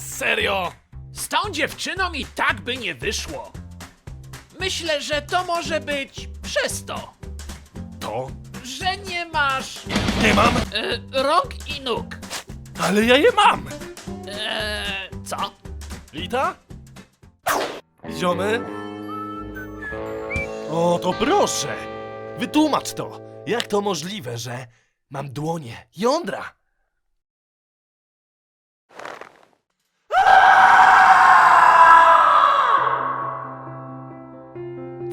serio? Z tą dziewczyną i tak by nie wyszło. Myślę, że to może być przez to, To? że nie masz Nie mam, e, rąk i nóg. ale ja je mam. Eee, co? Lita? Ziomy? O, to proszę. Wytłumacz to. Jak to możliwe, że mam dłonie jądra?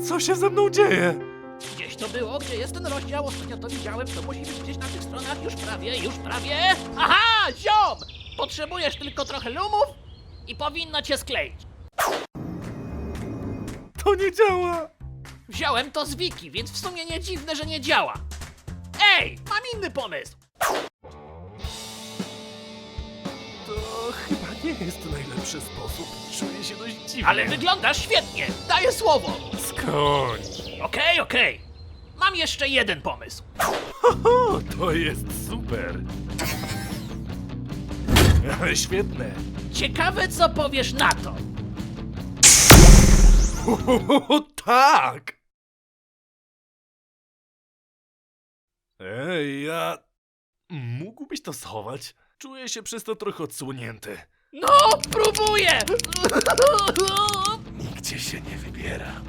Co się ze mną dzieje? Gdzieś to było, gdzie jest ten rozdział? Ostatnio to widziałem, to musi być gdzieś na tych stronach. Już prawie, już prawie. Aha, ziom! Potrzebujesz tylko trochę lumów i powinno cię skleić. To nie działa. Wziąłem to z wiki, więc w sumie nie dziwne, że nie działa. Ej, mam inny pomysł. Nie jest najlepszy sposób. Czuję się dość dziwnie. Ale wyglądasz świetnie, daję słowo. Skończ. Okej, okej. Mam jeszcze jeden pomysł. O, to jest super. Świetne. Ciekawe, co powiesz na to. O, tak! Ej, ja... Mógłbyś to schować? Czuję się przez to trochę odsłonięty. No, próbuję! Nigdzie się nie wybieram.